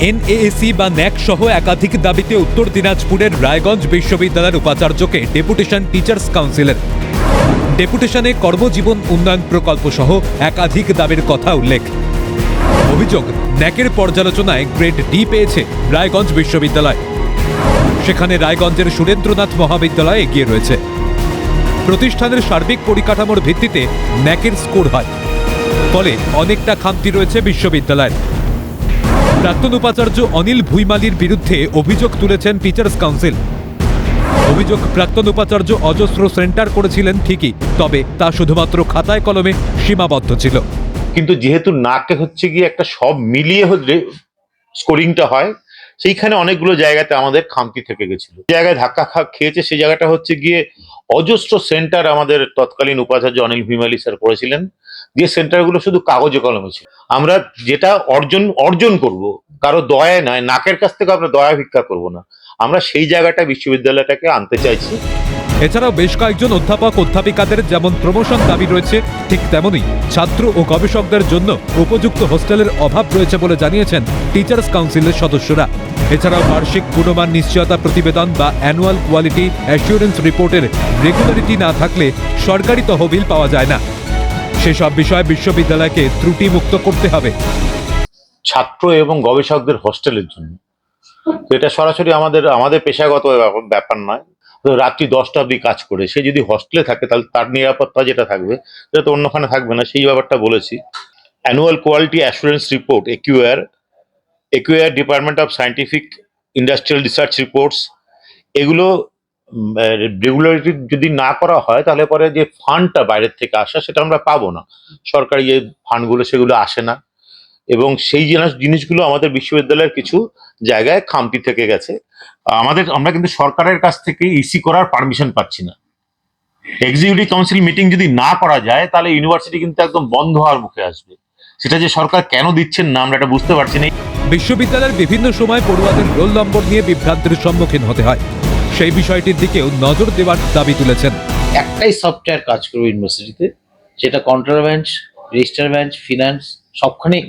এনএএসি বা ন্যাক সহ একাধিক দাবিতে উত্তর দিনাজপুরের রায়গঞ্জ বিশ্ববিদ্যালয়ের উপাচার্যকে ডেপুটেশন টিচার্স কাউন্সিলের। ডেপুটেশনে কর্মজীবন উন্নয়ন প্রকল্প সহ একাধিক দাবির কথা উল্লেখ। অভিযোগ, ন্যাকের পর্যালোচনায় গ্রেড ডি পেয়েছে রায়গঞ্জ বিশ্ববিদ্যালয়। সেখানে রায়গঞ্জের সুরেন্দ্রনাথ মহাবিদ্যালয় এগিয়ে রয়েছে। প্রতিষ্ঠানের সার্বিক পরিকাঠামোর ভিত্তিতে ন্যাকের স্কোর হয়। ফলে অনেকটা খামতি রয়েছে বিশ্ববিদ্যালয়ের। প্রাক্তন উপাচার্য অনিল ভুইমালির বিরুদ্ধে অভিযোগ তুলেছেন টিচার্স কাউন্সিল। অভিযোগ প্রাক্তন উপাচার্য অজস্র সেন্টার করেছিলেন ঠিকই, তবে তা শুধুমাত্র খাতায় কলমে সীমাবদ্ধ ছিল। কিন্তু যেহেতু নাকে হচ্ছে গিয়ে একটা সব মিলিয়ে হলে স্কোরিংটা হয়, সেইখানে অনেকগুলো জায়গাতে আমাদের খামতি থেকে গেছিল। জায়গায় ধাক্কা খা, খেয়েছে সেই জায়গাটা হচ্ছে গিয়ে অজস্র সেন্টার আমাদের তৎকালীন উপাচার্য অনিল ভিমালি স্যার করেছিলেন যে সেন্টারগুলো শুধু কাগজে কলমে ছিল। আমরা যেটা অর্জন অর্জন করব, কারও দয়া নয়, নাকের কাছ থেকে আমরা দয়া ভিক্ষা করব না। আমরা সেই জায়গাটা, বিশ্ববিদ্যালয়টাকে আনতে চাইছি। এছাড়াও বেশ কয়েকজন অধ্যাপক, অধ্যাপিকাদের যেমন প্রমোশন দাবি রয়েছে, ঠিক তেমনই ছাত্র ও গবেষকদের জন্য উপযুক্ত হোস্টেলের অভাব রয়েছে বলে জানিয়েছেন টিচার্স কাউন্সিলের সদস্যরা। এছাড়াও বার্ষিক গুণমান নিশ্চয়তা প্রতিবেদন বা অ্যানুয়াল কোয়ালিটি অ্যাসিওরেন্স রিপোর্টের রেগুলারিটি না থাকলে সরকারি তহবিল পাওয়া যায় না। সেসব বিষয়ে বিশ্ববিদ্যালয়কে ত্রুটিমুক্ত করতে হবে। ছাত্র এবং গবেষকদের হোস্টেলের জন্য। এটা সরাসরি আমাদের আমাদের পেশাগত ব্যাপার- নয়। রাত্রি দশটা অবধি কাজ করে, সে যদি হস্টেলে থাকে তাহলে তার নিরাপত্তা যেটা থাকবে, সেটা তো অন্যখানে থাকবে না, সেই ব্যাপারটা বলেছি। Annual quality assurance report AQAR AQAR department of scientific industrial research reports এগুলো রেগুলারিটি যদি না করা হয়, তাহলে পরে যে ফান্ডটা বাইরের থেকে আসা, সেটা আমরা পাবো না। সরকারি যে ফান্ডগুলো সেগুলো আসে না। এবং সেই জিনিস, জিনিসগুলো আমাদের বিশ্ববিদ্যালয়ের কিছু জায়গায় খামতি থেকে গেছে। আমাদের, আমরা কিন্তু সরকারের কাছ থেকে ইসি করার পারমিশন পাচ্ছি না। এক্সিকিউটিভ কাউন্সিল মিটিং যদি না করা যায়, তাহলে ইউনিভার্সিটি কিন্তু একদম বন্ধ হওয়ার মুখে আসবে। সেটা যে সরকার কেন দিচ্ছেন না, আমরা এটা বুঝতে পারছি না। বিশ্ববিদ্যালয়ের বিভিন্ন সময় পড়ুয়াদের রোল নম্বর নিয়ে বিভ্রান্তির সম্মুখীন হতে হয়। সেই বিষয়টির দিকেও নজর দেওয়ার দাবি তুলেছেন। একটাই সফটওয়্যার কাজ করবে ইউনিভার্সিটিতে সেটা control bench register bench finance সবখানে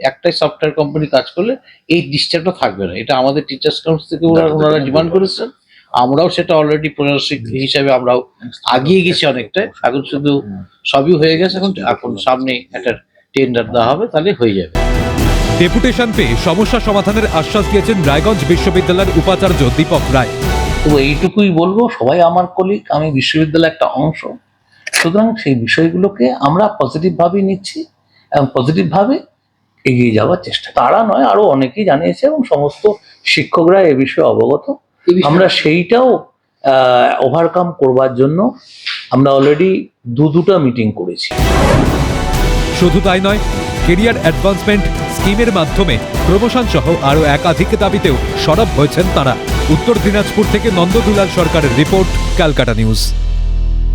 একটাই সফটওয়্যার কোম্পানি কাজ করলে এই ডিস্টার্বটা থাকবে না। এটা আমাদের টিচার্স কাউন্সিল থেকে ওরা- ওনারা ডিমান্ড করেছেন। আমরাও সেটা অলরেডি প্রশাসনিক হিসাবে আমরাও আগিয়ে গেছি অনেকটা। এখন শুধু সবই হয়ে গেছে। এখন এখন সামনে একটা টেন্ডার দেওয়া হবে তাহলে হয়ে যাবে। ডেপুটেশন পেয়ে সমস্যা সমাধানের আশ্বাস দিয়েছেন রায়গঞ্জ বিশ্ববিদ্যালয়ের উপাচার্য দীপক রায়। তো এইটুকুই বলব সবাই আমার কলিগ আমি বিশ্ববিদ্যালয়ের একটা অংশ। সুতরাং সেই বিষয়গুলোকে আমরা পজিটিভ ভাবে নিচ্ছি এবং পজিটিভ ভাবে এগিয়ে যাওয়ার চেষ্টা। তারা নয় আরও অনেকেই জানিয়েছে এবং সমস্ত শিক্ষকরা এ বিষয়ে অবগত। আমরা সেইটাও ওভারকাম করবার জন্য আমরা অলরেডি দু দুটো মিটিং করেছি। শুধু তাই নয়, কেরিয়ার অ্যাডভান্সমেন্ট স্কিমের মাধ্যমে প্রমোশন সহ আরও একাধিক দাবিতেও সরব হয়েছেন তারা। উত্তর দিনাজপুর থেকে নন্দদুলাল সরকারের রিপোর্ট, ক্যালকাটা নিউজ।